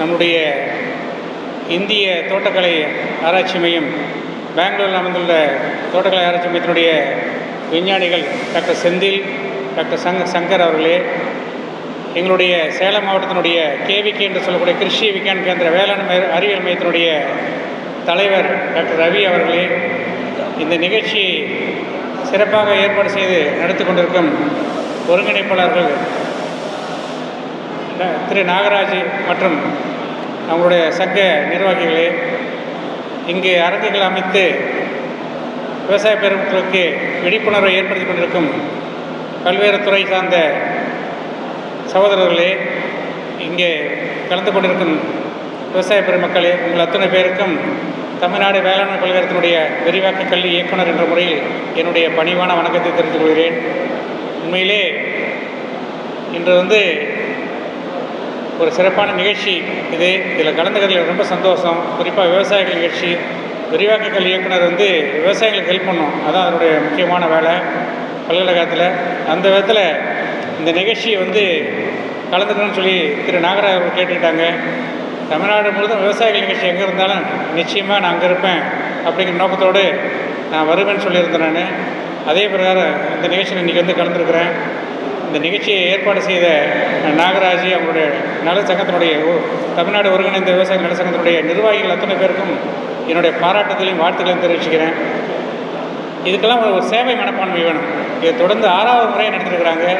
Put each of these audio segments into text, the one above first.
நம்முடைய இந்திய தோட்டக்கலை ஆராய்ச்சி மையம் பெங்களூரில் அமைந்துள்ள தோட்டக்கலை ஆராய்ச்சி மையத்தினுடைய விஞ்ஞானிகள் டாக்டர் செந்தில் டாக்டர் சங் சங்கர் அவர்களே எங்களுடைய சேலம் மாவட்டத்தினுடைய கேவிகே என்று சொல்லக்கூடிய கிருஷி விஞ்ஞான் கேந்திர வேளாண்மை அறிவியல் மையத்தினுடைய தலைவர் டாக்டர் ரவி அவர்களே இந்த நிகழ்ச்சியை சிறப்பாக ஏற்பாடு செய்து நடத்தி கொண்டிருக்கும் ஒருங்கிணைப்பாளர்கள் திரு நாகராஜ் மற்றும் நம்மளுடைய சங்க நிர்வாகிகளே இங்கே அரங்குகள் அமைத்து விவசாய பெருமக்களுக்கு விழிப்புணர்வை ஏற்படுத்தி கொண்டிருக்கும் பல்வேறு துறை சார்ந்த சகோதரர்களே இங்கே கலந்து கொண்டிருக்கும் விவசாய பெருமக்களே உங்கள் அத்தனை பேருக்கும் தமிழ்நாடு வேளாண்மை பல்கலைக்கழகத்தினுடைய விரிவாக்க கல்வி இயக்குனர் என்ற முறையில் என்னுடைய பணிவான வணக்கத்தை தெரிவித்துக் கொள்கிறேன். உண்மையிலே இன்று வந்து ஒரு சிறப்பான நிகழ்ச்சி இது. இதில் கலந்துக்கிறதுல ரொம்ப சந்தோஷம். குறிப்பாக விவசாயிகள் நிகழ்ச்சி. விரிவாக்க கல்வி இயக்குனர் வந்து விவசாயிகளுக்கு ஹெல்ப் பண்ணும். அதான் அதனுடைய முக்கியமான வேலை. பல்கலைக்கழகத்தில் அந்த விதத்தில் இந்த நிகழ்ச்சியை வந்து கலந்துக்கணும்னு சொல்லி திரு நாகராஜ் அவர்கள் கேட்டுக்கிட்டாங்க. தமிழ்நாடு முழுவதும் விவசாயிகள் நிகழ்ச்சி எங்கே இருந்தாலும் நிச்சயமாக நான் அங்கே இருப்பேன் அப்படிங்கிற நோக்கத்தோடு நான் வருவேன்னு சொல்லியிருந்தேன் நான். அதே பிரகாரம் இந்த நிகழ்ச்சியில் இன்றைக்கி வந்து கலந்துருக்கிறேன். இந்த நிகழ்ச்சியை ஏற்பாடு செய்த நாகராஜ் அவங்களுடைய நல சங்கத்தினுடைய தமிழ்நாடு ஒருங்கிணைந்த விவசாய நல சங்கத்தினுடைய நிர்வாகிகள் அத்தனை பேருக்கும் என்னுடைய பாராட்டுதலையும் வாழ்த்துக்களையும் தெரிவிச்சுக்கிறேன். இதுக்கெல்லாம் ஒரு- ஒரு சேவை மனப்பான்மை வேணும். இதை தொடர்ந்து ஆறாவது முறையை நடத்திருக்கிறாங்க.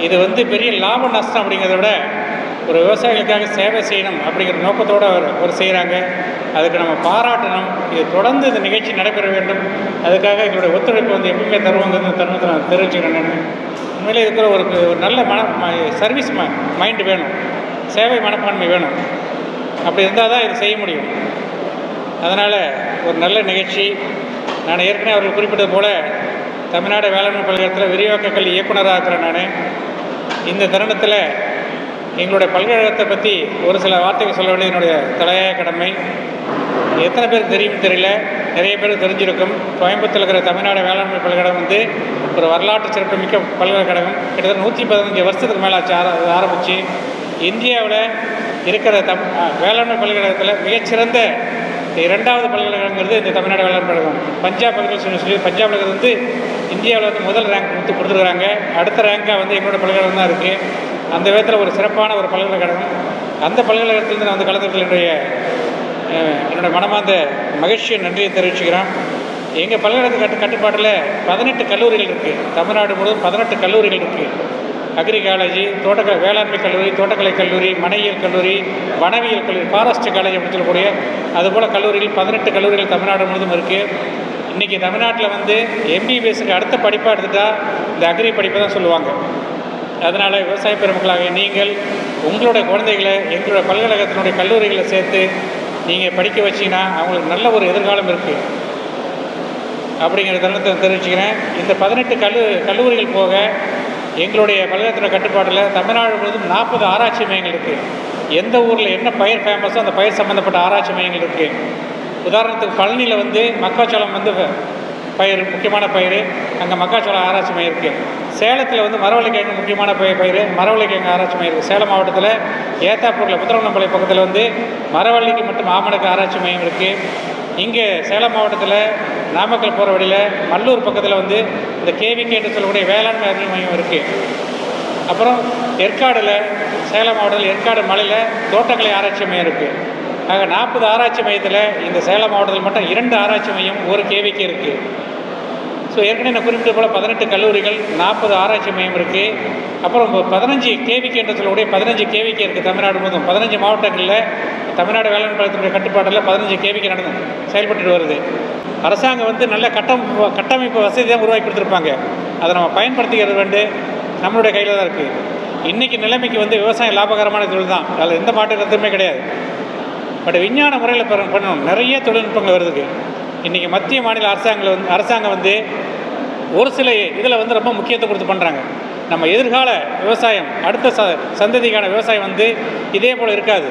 இது வந்து பெரிய லாப நஷ்டம் அப்படிங்கிறத விட ஒரு விவசாயிகளுக்காக சேவை செய்யணும் அப்படிங்கிற நோக்கத்தோடு அவர் அவர் செய்கிறாங்க. அதுக்கு நம்ம பாராட்டணும். இது தொடர்ந்து இந்த நிகழ்ச்சி நடைபெற வேண்டும். அதுக்காக எங்களுடைய ஒத்துழைப்பு வந்து எப்பவுமே தருவாங்க தருணத்தை நான் தெரிவிச்சுக்கிறேன். நான் உண்மையிலே இருக்கிற ஒரு ஒரு நல்ல மன சர்வீஸ் ம மைண்டு வேணும். சேவை மனப்பான்மை வேணும். அப்படி இருந்தால் தான் இது செய்ய முடியும். அதனால் ஒரு நல்ல நிகழ்ச்சி நான் ஏற்கனவே அவர்கள் குறிப்பிட்டது போல் தமிழ்நாடு வேளாண்மை பல்கலைக்கழகத்தில் விரிவாக்க கல்வி இயக்குனராக இருக்கிறேன் நான். இந்த தருணத்தில் எங்களுடைய பல்கலைக்கழகத்தை பற்றி ஒரு சில வார்த்தைகள் சொல்ல வேண்டியது என்னுடைய தலையாய கடமை. எத்தனை பேருக்கு தெரியும் தெரியல. நிறைய பேர் தெரிஞ்சிருக்கும். கோயம்புத்தூர் இருக்கிற தமிழ்நாடு வேளாண்மை பல்கலைக்கழகம் வந்து ஒரு வரலாற்று சிறப்புமிக்க பல்கலைக்கழகம். கிட்டத்தட்ட நூற்றி பதினஞ்சு வருஷத்துக்கு மேலே ஆச்சு ஆர ஆரம்பித்து இந்தியாவில் இருக்கிற தம் வேளாண்மை பல்கலைக்கழகத்தில் மிகச்சிறந்த இரண்டாவது பல்கலைக்கழகங்கிறது இந்த தமிழ்நாடு வேளாண் பல்கலைக்கழகம். பஞ்சாப் அக்ரிகல்ச்சர் சொல்லி பஞ்சாப் இருக்கிறது வந்து இந்தியாவில் வந்து முதல் ரேங்க் கொடுத்து கொடுத்துருக்குறாங்க அடுத்த ரேங்காக வந்து எங்களோட பல்கலைக்கழகம் தான் இருக்குது அந்த விதத்தில் ஒரு சிறப்பான ஒரு பல்கலைக்கழகம். அந்த பல்கலைக்கழகத்திலிருந்து நான் வந்து கலந்துருக்கிற என்னுடைய என்னோட மனமார்ந்த மகிழ்ச்சியை நன்றியை தெரிவிச்சுக்கிறேன். எங்கள் பல்கலைக்கழக கட்டு கட்டுப்பாட்டில் பதினெட்டு கல்லூரிகள் இருக்குது தமிழ்நாடு முழுவதும் பதினெட்டு கல்லூரிகள் இருக்குது அக்ரி காலேஜ் தோட்டக்கலை வேளாண்மை கல்லூரி தோட்டக்கலை கல்லூரி மனையியல் கல்லூரி வனவியல் கல்லூரி ஃபாரஸ்ட் காலேஜ் அப்படின்னு சொல்லக்கூடிய அதுபோல் கல்லூரிகள் பதினெட்டு கல்லூரிகள் தமிழ்நாடு முழுவதும் இருக்குது இன்றைக்கி தமிழ்நாட்டில் வந்து எம்பிபிஎஸ்க்கு அடுத்த படிப்பாக எடுத்துகிட்டால் இந்த அக்ரி படிப்பை தான் சொல்லுவாங்க. அதனால் விவசாய பெருமக்களாக நீங்கள் உங்களுடைய குழந்தைகளை எங்களுடைய பல்கலைக்கழகத்தினுடைய கல்லூரிகளை சேர்த்து நீங்கள் படிக்க வச்சிங்கன்னா அவங்களுக்கு நல்ல ஒரு எதிர்காலம் இருக்குது அப்படிங்கிற தருணத்தை தெரிவிச்சுக்கிறேன். இந்த பதினெட்டு கல்லு கல்லூரிகள் போக எங்களுடைய பல்கலைக்கழக கட்டுப்பாட்டில் தமிழ்நாடு முழுவதும் நாற்பது ஆராய்ச்சி மையங்கள் இருக்குது எந்த ஊரில் என்ன பயிர் ஃபேமஸோ அந்த பயிர் சம்மந்தப்பட்ட ஆராய்ச்சி மையங்கள் இருக்குது உதாரணத்துக்கு பழனியில் வந்து மக்காச்சோளம் வந்து வ- பயிர் முக்கியமான பயிர் அங்கே மக்காச்சோளம் ஆராய்ச்சி மையம் இருக்குது சேலத்தில் வந்து மரவள்ளிக்கிழங்கு முக்கியமான பயிர் பயிர் மரவள்ளிக்கிழங்கு ஆராய்ச்சி மையம் இருக்குது சேலம் மாவட்டத்தில் ஏத்தாப்பூரில் முத்திரவனம்பாளைய பக்கத்தில் வந்து மரவள்ளிக்கு மற்றும் ஆமணக்கு ஆராய்ச்சி மையம் இருக்குது இங்கே சேலம் மாவட்டத்தில் நாமக்கல் போகிற வழியில் மல்லூர் பக்கத்தில் வந்து இந்த கேவிகே என்று சொல்லக்கூடிய வேளாண்மை அறிவு மையம் இருக்குது அப்புறம் ஏற்காடில் சேலம் மாவட்டத்தில் ஏற்காடு மலையில் தோட்டக்கலை ஆராய்ச்சி மையம் இருக்குது ஆக நாற்பது ஆராய்ச்சி மையத்தில் இந்த சேலம் மாவட்டத்தில் மட்டும் இரண்டு ஆராய்ச்சி மையம் ஒரு கேவிக்கு இருக்குது ஸோ ஏற்கனவே நான் குறிப்பிட்ட போல் பதினெட்டு கல்லூரிகள் நாற்பது ஆராய்ச்சி மையம் இருக்குது அப்புறம் பதினஞ்சு கேவிக்கு என்று சொல்லக்கூடிய பதினஞ்சு கேவிக்கே இருக்குது தமிழ்நாடு முழுவதும். பதினஞ்சு மாவட்டங்களில் தமிழ்நாடு வேளாண் பழத்தினுடைய கட்டுப்பாட்டில் பதினஞ்சு கேவிக்கு நடந்து செயல்பட்டு வருது. அரசாங்கம் வந்து நல்ல கட்டமைப்பு கட்டமைப்பு வசதி தான் உருவாக்கி கொடுத்துருப்பாங்க. அதை நம்ம பயன்படுத்திக்கிறது வந்து நம்மளுடைய கையில் தான் இருக்குது இன்றைக்கி நிலைமைக்கு வந்து விவசாயம் லாபகரமான தொழில் தான். அதில் எந்த மாற்று கருத்துமே கிடையாது. பட் விஞ்ஞான முறையில் பண்ணணும். நிறைய தொழில்நுட்பங்கள் வருதுக்கு இன்றைக்கி மத்திய மாநில அரசாங்கம் வந்து அரசாங்கம் வந்து ஒரு சில இதில் வந்து ரொம்ப முக்கியத்துவம் கொடுத்து பண்ணுறாங்க நம்ம எதிர்கால விவசாயம் அடுத்த ச சந்ததிக்கான விவசாயம் வந்து இதே போல் இருக்காது.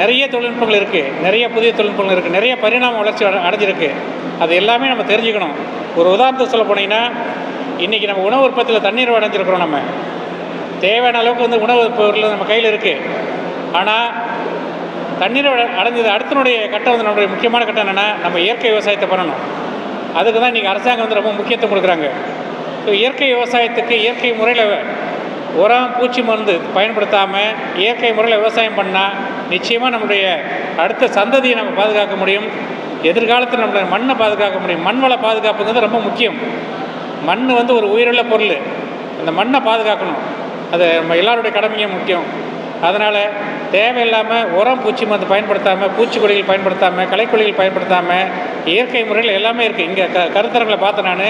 நிறைய தொழில்நுட்பங்கள் இருக்குது நிறைய புதிய தொழில்நுட்பங்கள் இருக்குது நிறைய பரிணாம வளர்ச்சி அடைஞ்சிருக்கு. அது எல்லாமே நம்ம தெரிஞ்சுக்கணும். ஒரு உதாரணத்தை சொல்ல போனீங்கன்னா இன்றைக்கி நம்ம உணவு உற்பத்தியில் தண்ணீர் அடைஞ்சிருக்கிறோம் நம்ம. தேவையான அளவுக்கு வந்து உணவு பொருள் நம்ம கையில் இருக்குது ஆனால் தண்ணீர் அடைஞ்சது அடுத்தனுடைய கட்டம் வந்து நம்மளுடைய முக்கியமான கட்டம் என்னென்னா நம்ம இயற்கை விவசாயத்தை பண்ணணும். அதுக்கு தான் இன்றைக்கி அரசாங்கம் வந்து ரொம்ப முக்கியத்துவம் கொடுக்குறாங்க. ஸோ இயற்கை விவசாயத்துக்கு இயற்கை முறையில் உரம் பூச்சி மருந்து பயன்படுத்தாமல் இயற்கை முறையில் விவசாயம் பண்ணால் நிச்சயமாக நம்மளுடைய அடுத்த சந்ததியை நம்ம பாதுகாக்க முடியும். எதிர்காலத்தில் நம்மளுடைய மண்ணை பாதுகாக்க முடியும். மண் வள பாதுகாப்புங்கிறது ரொம்ப முக்கியம். மண் வந்து ஒரு உயிருள்ள பொருள். அந்த மண்ணை பாதுகாக்கணும். அது நம்ம எல்லாருடைய கடமையும் முக்கியம். அதனால் தேவையில்லாமல் உரம் பூச்சி மருந்து பயன்படுத்தாமல் பூச்சிக்கொல்லிகள் பயன்படுத்தாமல் களைக்கொல்லிகள் பயன்படுத்தாமல் இயற்கை முறையில் எல்லாமே இருக்குது இங்கே க கருத்தரங்களை பார்த்தேன் நான்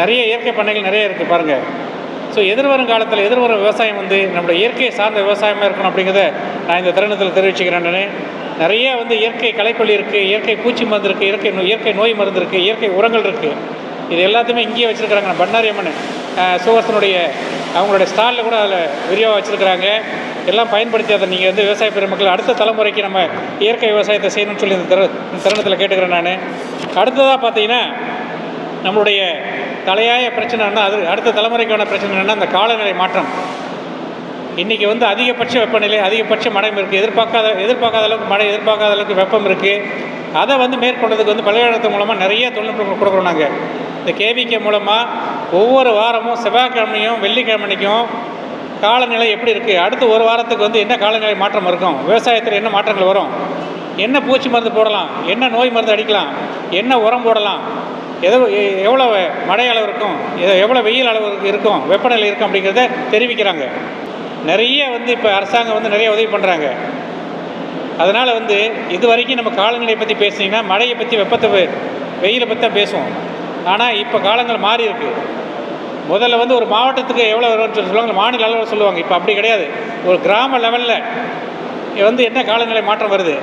நிறைய இயற்கை பண்ணைகள் நிறைய இருக்குது பாருங்கள் ஸோ எதிர்வரும் காலத்தில் எதிர்வரும் விவசாயம் வந்து நம்மளுடைய இயற்கை சார்ந்த விவசாயமாக இருக்கணும் அப்படிங்கிறத நான் இந்த தருணத்தில் தெரிவிச்சுக்கிறேன் நான். நிறைய வந்து இயற்கை களைக்கொல்லி இருக்குது இயற்கை பூச்சி மருந்து இருக்குது இயற்கை நோய் இயற்கை நோய் மருந்து இருக்குது இயற்கை உரங்கள் இருக்குது இது எல்லாத்தையுமே இங்கேயே வச்சுருக்கிறாங்க. பண்ணாரியம்மன் சுவர்சனுடைய அவங்களுடைய ஸ்டாலில் கூட அதில் விரிவாக வச்சுருக்கிறாங்க. எல்லாம் பயன்படுத்தி அதை நீங்கள் வந்து விவசாய பெருமக்கள் அடுத்த தலைமுறைக்கு நம்ம இயற்கை விவசாயத்தை செய்யணும்னு சொல்லி இந்த தரு தருணத்தில் கேட்டுக்கிறேன் நான். அடுத்ததாக பார்த்தீங்கன்னா நம்மளுடைய தலையாய பிரச்சனைன்னா அது அடுத்த தலைமுறைக்கான பிரச்சனை என்னென்னா அந்த காலநிலை மாற்றம். இன்றைக்கி வந்து அதிகபட்ச வெப்பநிலை அதிகபட்ச மழை இருக்குது எதிர்பார்க்காத எதிர்பார்க்காத அளவுக்கு மழை எதிர்பார்க்காத அளவுக்கு வெப்பம் இருக்குது அதை வந்து மேற்கொண்டதுக்கு வந்து பல்கலைக்கழகத்து மூலமாக நிறைய தொழில்நுட்பங்கள் கொடுக்குறோம் நாங்கள் இந்த கேவிகே மூலமாக ஒவ்வொரு வாரமும் செவ்வாய்க்கிழமையும் வெள்ளிக்கிழமைக்கும் காலநிலை எப்படி இருக்குது அடுத்த ஒரு வாரத்துக்கு வந்து என்ன காலநிலை மாற்றம் இருக்கும்? விவசாயத்தில் என்ன மாற்றங்கள் வரும்? என்ன பூச்சி மருந்து போடலாம்? என்ன நோய் மருந்து அடிக்கலாம்? என்ன உரம் போடலாம்? எதோ எ- எவ்வளோ மழை அளவு இருக்கும்? எவ்வளோ வெயில் அளவு இருக்கும்? வெப்பநிலை இருக்கும் அப்படிங்கிறத தெரிவிக்கிறாங்க. நிறைய வந்து இப்போ அரசாங்கம் வந்து நிறைய உதவி பண்ணுறாங்க அதனால் வந்து இது வரைக்கும் நம்ம காலநிலை பற்றி பேசுனீங்கன்னா மழையை பற்றி வெப்பத்தை வெயிலை பற்றி தான் பேசுவோம். ஆனால் இப்போ காலங்கள் மாறி இருக்குது முதல்ல வந்து ஒரு மாவட்டத்துக்கு எவ்வளோ வரும்னு சொல்லி சொல்லுவாங்க மாநில அளவில் சொல்லுவாங்க. இப்போ அப்படி கிடையாது. ஒரு கிராம லெவலில் வந்து என்ன காலநிலை மாற்றம் வருது?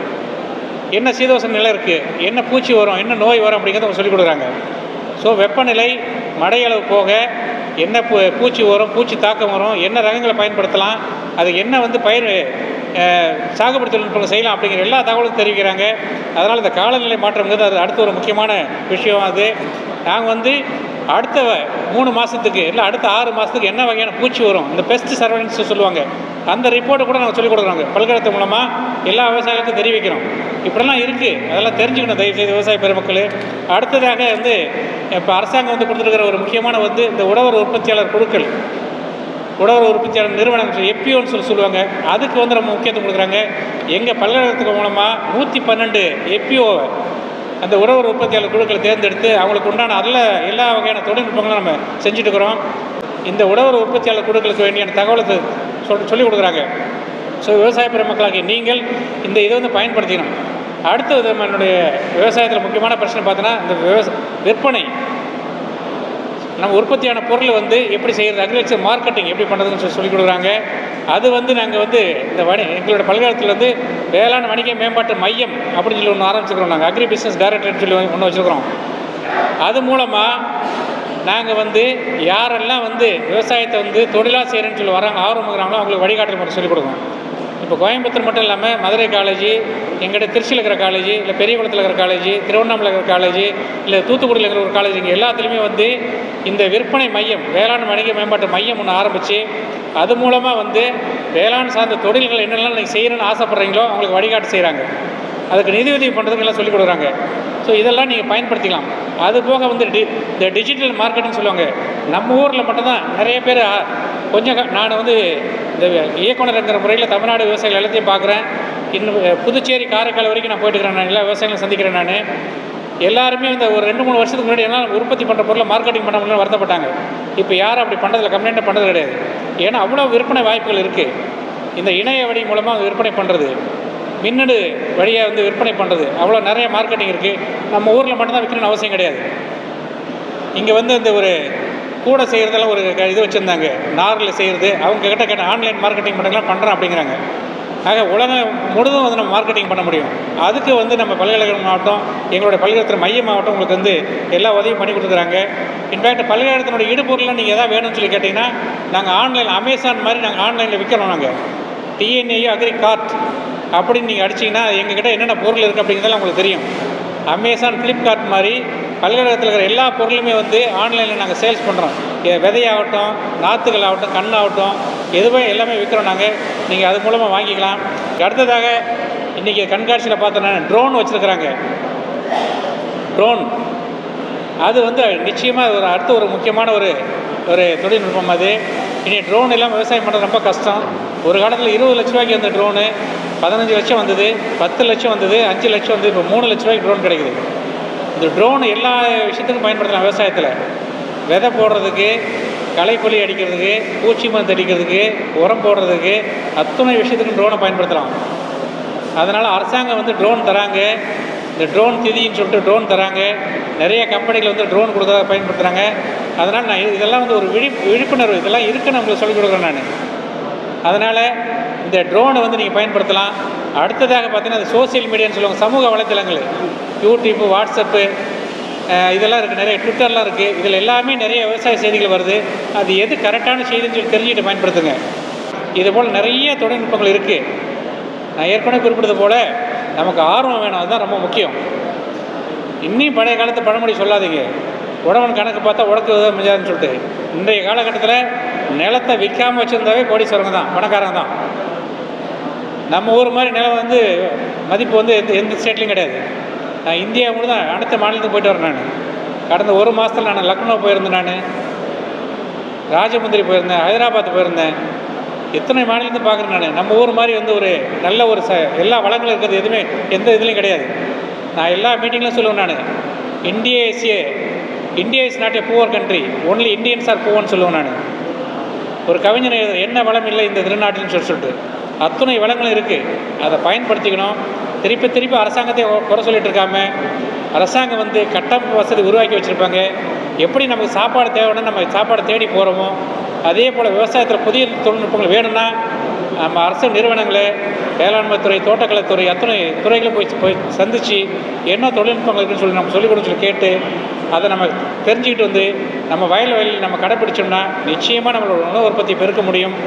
என்ன சீதோசன நிலை இருக்குது என்ன பூச்சி வரும்? என்ன நோய் வரும்? அப்படிங்கிறத அவங்க சொல்லிக் கொடுக்குறாங்க. ஸோ வெப்பநிலை மடையளவு போக என்ன பூ பூச்சி வரும் பூச்சி தாக்கம் வரும் என்ன ரகங்களை பயன்படுத்தலாம் அது என்ன வந்து பயிர் சாகுபடுத்தல் சாகுபடி தொழில்நுட்பங்கள் செய்யலாம் அப்படிங்கிற எல்லா தகவலும் தெரிவிக்கிறாங்க. அதனால் இந்த காலநிலை மாற்றம்ங்கிறது அது அடுத்த ஒரு முக்கியமான விஷயம் அது. நாங்கள் வந்து அடுத்த மூணு மாதத்துக்கு இல்லை அடுத்த ஆறு மாதத்துக்கு என்ன வகையான பூச்சி வரும்? இந்த பெஸ்ட் சர்வன்ஸ் சொல்லுவாங்க. அந்த ரிப்போர்ட்டை கூட நாங்கள் சொல்லிக் கொடுக்குறோங்க. பல்கலைக்கழகத்து மூலமாக எல்லா விவசாயிகளுக்கும் தெரிவிக்கிறோம். இப்படிலாம் இருக்குது அதெல்லாம் தெரிஞ்சுக்கணும் தயவுசெய்து விவசாய பெருமக்கள். அடுத்ததாக வந்து இப்போ அரசாங்கம் வந்து கொடுத்துருக்கிற ஒரு முக்கியமான வந்து இந்த உழவர் உற்பத்தியாளர் குழுக்கள். உழவர் உற்பத்தியாளர் நிறுவனங்கள் எப்பிஓன்னு சொல்லி சொல்லுவாங்க. அதுக்கு வந்து நம்ம முக்கியத்துவம் கொடுக்குறாங்க. எங்கள் பல்கலைக்கழகத்துக்கு மூலமாக நூற்றி பன்னெண்டு எப்பிஓவை அந்த உழவர் உற்பத்தியாளர் குழுக்களை தேர்ந்தெடுத்து அவங்களுக்கு உண்டான அதில் எல்லா வகையான தொழில்நுட்பங்களும் நம்ம செஞ்சுட்டு இருக்கிறோம். இந்த உழவர் உற்பத்தியாளர் குழுக்களுக்கு வேண்டியான தகவலை சொல் சொல்லிக் கொடுக்குறாங்க. ஸோ விவசாய பெருமக்களாகிய நீங்கள் இந்த இதை வந்து பயன்படுத்திக்கணும். அடுத்தது நம்மளுடைய என்னுடைய விவசாயத்தில் முக்கியமான பிரச்சனை பார்த்தோன்னா இந்த விவச விற்பனை. நம்ம உற்பத்தியான பொருள் வந்து எப்படி செய்கிறது அக்ரிகல்ச்சர் மார்க்கெட்டிங் எப்படி பண்ணுறதுன்னு சொல்லி சொல்லிக் கொடுக்குறாங்க. அது வந்து நாங்கள் வந்து இந்த வணி எங்களோட பல்கலைக்கழகத்தில் வந்து வேளாண் வணிக மேம்பாட்டு மையம் அப்படின்னு சொல்லி ஒன்று ஆரம்பிச்சுக்கிறோம் நாங்கள் அக்ரி பிஸ்னஸ் டைரக்டர்னு சொல்லி ஒன்று வச்சுருக்கிறோம். அது மூலமாக நாங்கள் வந்து யாரெல்லாம் வந்து விவசாயத்தை வந்து தொழிலாக செய்கிறேன்னு சொல்லி வராங்க ஆர்வம் இருக்கிறாங்களோ அவங்களுக்கு வழிகாட்டல் மட்டும் சொல்லிக் கொடுக்கணும். இப்போ கோயம்புத்தூர் மட்டும் இல்லாமல் மதுரை காலேஜ் எங்கிட்ட திருச்சியில் இருக்கிற காலேஜ் இல்லை பெரியகுளத்தில் இருக்கிற காலேஜ் திருவண்ணாமலை இருக்கிற காலேஜ் இல்லை தூத்துக்குடியில் இருக்கிற ஒரு காலேஜ் இங்கே எல்லாத்துலேயுமே வந்து இந்த விற்பனை மையம் வேளாண் வணிக மேம்பாட்டு மையம் ஒன்று ஆரம்பித்து அது மூலமாக வந்து வேளாண் சார்ந்த தொழில்கள் என்னெல்லாம் நீங்கள் செய்யணும்னு ஆசைப்பட்றீங்களோ அவங்களுக்கு வழிகாட்டு செய்கிறாங்க அதுக்கு நிதி உதவி பண்ணுறதுக்கு எல்லாம் சொல்லிக் கொடுக்குறாங்க. ஸோ இதெல்லாம் நீங்கள் பயன்படுத்திக்கலாம். அது போக வந்து டி இந்த டிஜிட்டல் மார்க்கெட்டுன்னு சொல்லுவாங்க. நம்ம ஊரில் மட்டும்தான் நிறைய பேர் கொஞ்சம் நான் வந்து இந்த இயக்குனருங்கிற முறையில் தமிழ்நாடு விவசாயிகள் எல்லாத்தையும் பார்க்குறேன். இன்னும் புதுச்சேரி காரைக்கால் வரைக்கும் நான் போயிட்டுருக்கிறேன் நான் எல்லா விவசாயிகளும் சந்திக்கிறேன் நான். எல்லாருமே இந்த ஒரு ரெண்டு மூணு வருஷத்துக்கு முன்னாடி எல்லாம் உற்பத்தி பண்ணுற பொருளை மார்க்கெட்டிங் பண்ண முடியல வருத்தப்பட்டாங்க. இப்போ யாரும் அப்படி பண்ணுறதில்ல கம்ப்ளைண்ட் பண்ணுறது கிடையாது. ஏன்னா அவ்வளோ விற்பனை வாய்ப்புகள் இருக்குது இந்த இணைய வழி மூலமாக விற்பனை பண்ணுறது மின்னணு வழியாக வந்து விற்பனை பண்ணுறது அவ்வளோ நிறைய மார்க்கெட்டிங் இருக்குது நம்ம ஊரில் மட்டும்தான் விற்கணும்னு அவசியம் கிடையாது. இங்கே வந்து இந்த ஒரு கூட செய்கிறதெல்லாம் ஒரு க- இது வச்சுருந்தாங்க. நாரில் செய்கிறது அவங்க கிட்ட கேட்ட ஆன்லைன் மார்க்கெட்டிங் பண்ணுறதுலாம் பண்ணுறோம் அப்படிங்கிறாங்க. ஆக உலகம் முழுதும் வந்து நம்ம மார்க்கெட்டிங் பண்ண முடியும். அதுக்கு வந்து நம்ம பல்கலைக்கழக மாவட்டம் எங்களுடைய பல்கலைக்கழக மைய மாவட்டம் உங்களுக்கு வந்து எல்லா உதவியும் பண்ணி கொடுக்குறாங்க இன்ஃபேக்ட் பல்கலைக்கழகத்தினுடைய இடுபொருளில் நீங்கள் எதாவது வேணும்னு சொல்லி கேட்டிங்கன்னா நாங்கள் ஆன்லைன் அமேசான் மாதிரி நாங்கள் ஆன்லைனில் விற்கிறோம் நாங்கள் டிஎன்ஏயு அக்ரி கார்ட் அப்படின்னு நீங்கள் அடிச்சிங்கன்னா எங்ககிட்ட என்னென்ன பொருள் இருக்குது அப்படிங்கிறதெல்லாம் உங்களுக்கு தெரியும். அமேசான் ஃப்ளிப்கார்ட் மாதிரி பல்கலைக்கழகத்தில் இருக்கிற எல்லா பொருளுமே வந்து ஆன்லைனில் நாங்கள் சேல்ஸ் பண்ணுறோம் விதையாகட்டும் நாற்றுகள் ஆகட்டும் கண்ணாகட்டும் எதுவே எல்லாமே விற்கிறோம் நாங்கள் நீங்கள் அது மூலமாக வாங்கிக்கலாம். அடுத்ததாக இன்றைக்கி கண்காட்சியில் பார்த்தோன்னா ட்ரோன் வச்சுருக்குறாங்க. ட்ரோன் அது வந்து நிச்சயமாக ஒரு அடுத்த ஒரு முக்கியமான ஒரு ஒரு தொழில்நுட்பம் அது. இனி ட்ரோன் இல்லாமல் விவசாயம் பண்ணுறது ரொம்ப கஷ்டம். ஒரு காலத்தில் இருபது லட்ச ரூபாய்க்கு வந்த ட்ரோனு பதினஞ்சு லட்சம் வந்தது பத்து லட்சம் வந்தது அஞ்சு லட்சம் வந்து இப்போ மூணு லட்ச ரூபாய்க்கு ட்ரோன் கிடைக்குது. இந்த ட்ரோன் எல்லா விஷயத்துக்கும் பயன்படுத்தலாம் விவசாயத்தில். விதை போடுறதுக்கு களைக்கொல்லி அடிக்கிறதுக்கு பூச்சி மருந்து அடிக்கிறதுக்கு உரம் போடுறதுக்கு அத்தனை விஷயத்துக்கும் ட்ரோனை பயன்படுத்தலாம். அதனால் அரசாங்கம் வந்து ட்ரோன் தராங்க. இந்த ட்ரோன் திதின்னு சொல்லிட்டு ட்ரோன் தராங்க. நிறைய கம்பெனிகள் வந்து ட்ரோன் கொடுக்க பயன்படுத்துகிறாங்க அதனால் நான் இதெல்லாம் வந்து ஒரு விழி விழிப்புணர்வு இதெல்லாம் இருக்குன்னு உங்களுக்கு சொல்லிக் கொடுக்குறேன் நான். அதனால் இந்த ட்ரோனை வந்து நீங்கள் பயன்படுத்தலாம். அடுத்ததாக பார்த்தீங்கன்னா அது சோஷியல் மீடியான்னு சொல்லுவாங்க சமூக வலைத்தளங்கள். யூடியூப்பு வாட்ஸ்அப்பு இதெல்லாம் இருக்குது நிறைய ட்விட்டர்லாம் இருக்குது இதில் எல்லாமே நிறைய விவசாய செய்திகள் வருது. அது எது கரெக்டான செய்தின்னு சொல்லி தெரிஞ்சுட்டு பயன்படுத்துங்க. இது போல் நிறைய தொழில்நுட்பங்கள் இருக்குது நான் ஏற்கனவே குறிப்பிட்டது போல் நமக்கு ஆர்வம் வேணும். அதுதான் ரொம்ப முக்கியம். இன்னும் பழைய காலத்து பழமொழி சொல்லாதீங்க. உடவன் கணக்கு பார்த்தா உடக்கு உதவ முடியாதுன்னு சொல்லிட்டு. இன்றைய காலகட்டத்தில் நிலத்தை விற்காமல் வச்சுருந்தாவே கோடீஸ்வரங்க தான் பணக்காரங்க தான். நம்ம ஊர் மாதிரி நிலம் வந்து மதிப்பு வந்து எந்த எந்த ஸ்டேட்லையும் கிடையாது. நான் இந்தியா முழுதான் அடுத்த மாநிலத்துக்கு போயிட்டு வரேன் நான். கடந்த ஒரு மாதத்தில் நான் லக்னோ போயிருந்தேன் நான். ராஜமுந்திரி போயிருந்தேன் ஹைதராபாத் போயிருந்தேன். எத்தனை மாநிலத்தையும் பார்க்குறேன் நான். நம்ம ஊர் மாதிரி வந்து ஒரு நல்ல ஒரு ச எல்லா வளங்களும் இருக்கிறது எதுவுமே எந்த இதுலேயும் கிடையாது. நான் எல்லா மீட்டிங்லையும் சொல்லுவேன் நான். India is a India is not a poor country only Indians are புவர்னு சொல்லுவேன் நான். ஒரு கவிஞர் என்ன வளம் இல்லை இந்த திருநாட்டின்னு சொல்லி சொல்லிட்டு. அத்துணை வளங்களும் இருக்குது அதை பயன்படுத்திக்கணும். திருப்பி திருப்பி அரசாங்கத்தை குறை சொல்லிட்டு இருக்காம அரசாங்கம் வந்து கட்டமைப்பு வசதி உருவாக்கி வச்சுருப்பாங்க. எப்படி நமக்கு சாப்பாடு தேவைன்னா நம்ம சாப்பாடு தேடி போகிறோமோ அதே போல் விவசாயத்தில் புதிய தொழில்நுட்பங்கள் வேணும்னா நம்ம அரசு நிறுவனங்களை வேளாண்மை துறை தோட்டக்கலைத்துறை அத்தனை துறைகளும் போய் போய் சந்தித்து என்ன தொழில்நுட்பங்கள் இருக்குன்னு சொல்லி நம்ம சொல்லிக் கொடுக்க சொல்லி கேட்டு அதை நம்ம தெரிஞ்சுக்கிட்டு வந்து நம்ம வயல் வயலில் நம்ம கடைப்பிடிச்சோம்னா நிச்சயமாக நம்மளோட உணவு உற்பத்தி பெருக்க முடியும்.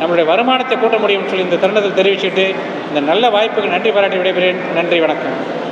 நம்மளுடைய வருமானத்தை கூட்ட முடியும்னு சொல்லி இந்த தருணத்தில் தெரிவிச்சுட்டு இந்த நல்ல வாய்ப்புக்கு நன்றி பாராட்டி விடைபெறேன். நன்றி வணக்கம்.